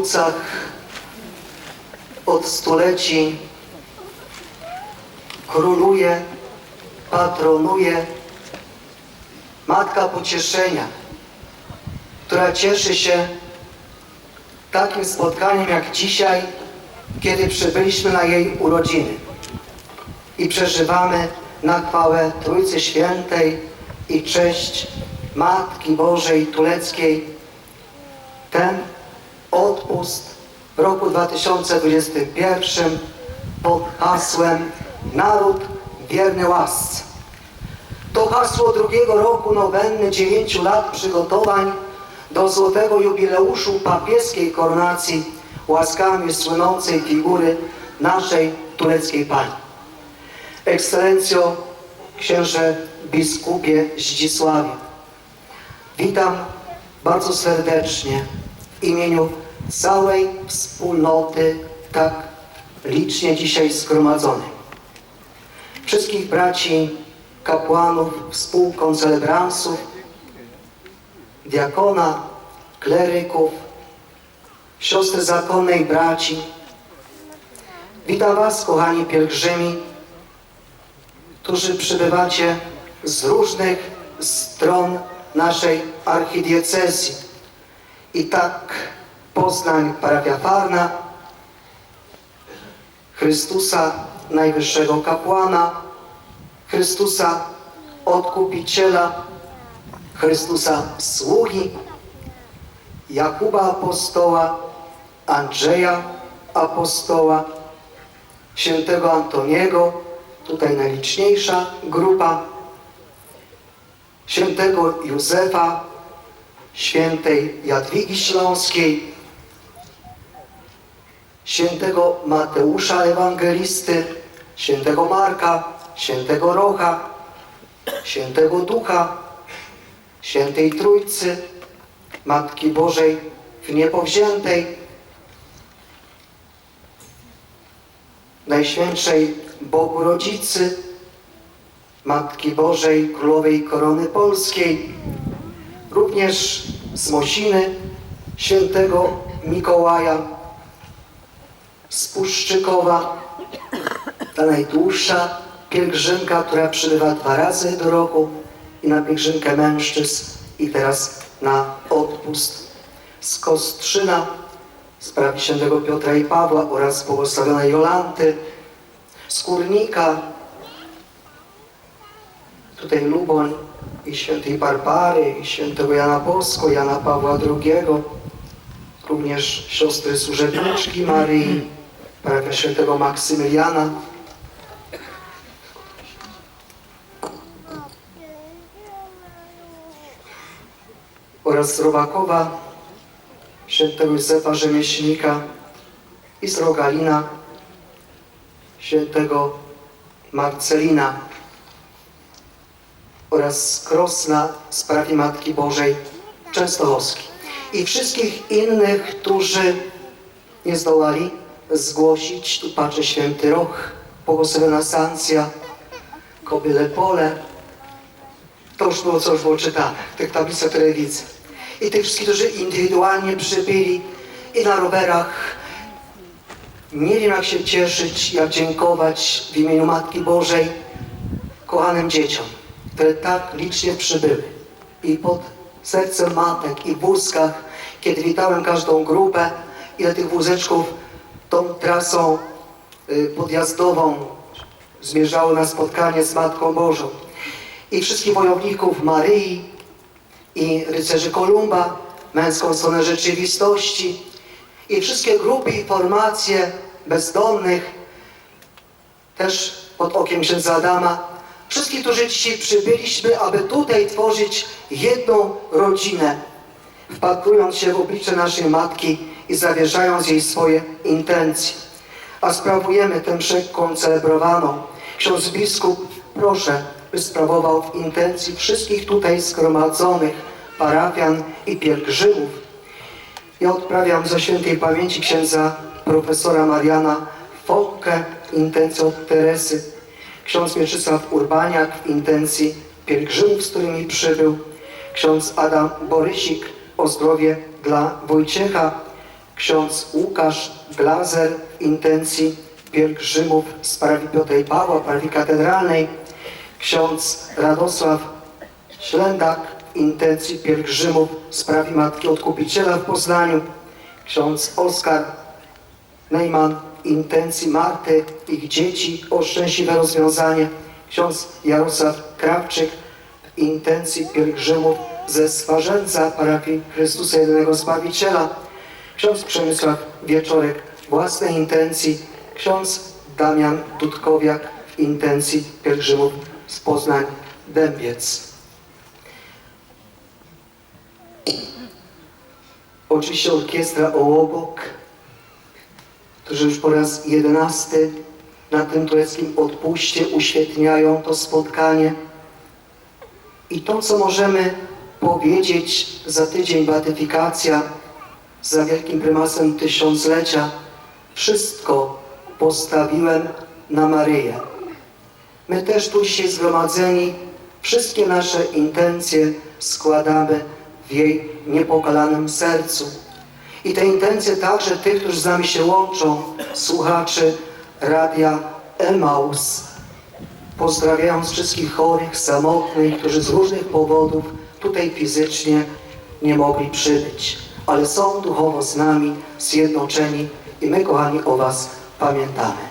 Gorlicach od stuleci. Króluje, patronuje Matka Pocieszenia, która cieszy się takim spotkaniem jak dzisiaj, kiedy przybyliśmy na jej urodziny i przeżywamy na chwałę Trójcy Świętej i cześć Matki Bożej Tuleckiej ten odpust w roku 2021 pod hasłem Naród wierny łasce. To hasło drugiego roku nowenny dziewięciu lat przygotowań do złotego jubileuszu papieskiej koronacji łaskami słynącej figury naszej tureckiej pani. Ekscelencjo księże biskupie Zdzisławie, witam bardzo serdecznie w imieniu całej wspólnoty tak licznie dzisiaj zgromadzonej. Wszystkich braci, kapłanów, współkoncelebransów, diakona, kleryków, siostry zakonnej braci. Witam Was, kochani pielgrzymi, którzy przybywacie z różnych stron naszej archidiecezji. I tak Poznań, parafia Farna, Chrystusa, Najwyższego Kapłana, Chrystusa, Odkupiciela, Chrystusa, Sługi, Jakuba Apostoła, Andrzeja Apostoła, Świętego Antoniego, tutaj najliczniejsza grupa, Świętego Józefa, Świętej Jadwigi Śląskiej, Świętego Mateusza Ewangelisty, Świętego Marka, Świętego Rocha, Świętego Ducha, Świętej Trójcy, Matki Bożej w Niepowziętej, Najświętszej Bogu Rodzicy, Matki Bożej Królowej Korony Polskiej, również z Mosiny, Świętego Mikołaja, z Puszczykowa, ta najdłuższa pielgrzymka, która przybywa dwa razy do roku i na pielgrzymkę mężczyzn i teraz na odpust. Z Kostrzyna, sprawy świętego Piotra i Pawła oraz błogosławionej Jolanty, z Kurnika, tutaj Luboń i świętej Barbary i świętego Jana Bosko, Jana Pawła II, również siostry służebniczki Maryi, parafia świętego Maksymiliana, oraz Robakowa, świętego Józefa Rzemieślnika i z Rogalina, świętego Marcelina. Oraz Krosna z parafii Matki Bożej Częstochowskiej. I wszystkich innych, którzy nie zdołali zgłosić. Tu patrzę święty Roch, błogosławiona Sancja, Kobyle Pole. To już było, co już było czytane, w tych tablicach, które widzę. I tych wszystkich, którzy indywidualnie przybyli i na rowerach. Nie wiem, jak się cieszyć, jak dziękować w imieniu Matki Bożej kochanym dzieciom, które tak licznie przybyły. I pod sercem matek i w wózkach, kiedy witałem każdą grupę, ile tych wózeczków tą trasą y, podjazdową zmierzało na spotkanie z Matką Bożą. I wszystkich wojowników Maryi i rycerzy Kolumba, męską stronę rzeczywistości i wszystkie grupy i formacje bezdomnych, też pod okiem księdza Adama, wszystkich, którzy dzisiaj przybyliśmy, aby tutaj tworzyć jedną rodzinę, wpatrując się w oblicze naszej Matki i zawierzając jej swoje intencje. A sprawujemy tę mszę celebrowaną. Ksiądz biskup, proszę, by sprawował w intencji wszystkich tutaj zgromadzonych parafian i pielgrzymów. Ja odprawiam za świętej pamięci księdza profesora Mariana Fokke intencją Teresy, ksiądz Mieczysław Urbaniak w intencji pielgrzymów, z którymi przybył, ksiądz Adam Borysik o zdrowie dla Wojciecha, ksiądz Łukasz Glazer w intencji pielgrzymów z parafii Piotra i Pawła, parafii katedralnej, ksiądz Radosław Ślędak w intencji pielgrzymów z parafii Matki Odkupiciela w Poznaniu, ksiądz Oskar Neyman w intencji Marty, ich dzieci o szczęśliwe rozwiązanie, ksiądz Jarosław Krawczyk w intencji pielgrzymów ze Swarzędza, parafii Chrystusa Jedynego Zbawiciela, ksiądz Przemysław Wieczorek własnej intencji, ksiądz Damian Dudkowiak w intencji pielgrzymów z Poznań Dębiec. Oczywiście orkiestra Ołobok, którzy już po raz jedenasty na tym tureckim odpuście uświetniają to spotkanie. I to, co możemy powiedzieć za tydzień, beatyfikacja, za wielkim prymasem tysiąclecia, wszystko postawiłem na Maryję. My też tu dzisiaj zgromadzeni, wszystkie nasze intencje składamy w jej niepokalanym sercu. I te intencje także tych, którzy z nami się łączą, słuchaczy Radia Emaus. Pozdrawiając wszystkich chorych, samotnych, którzy z różnych powodów tutaj fizycznie nie mogli przybyć, ale są duchowo z nami, zjednoczeni i my, kochani, o Was pamiętamy.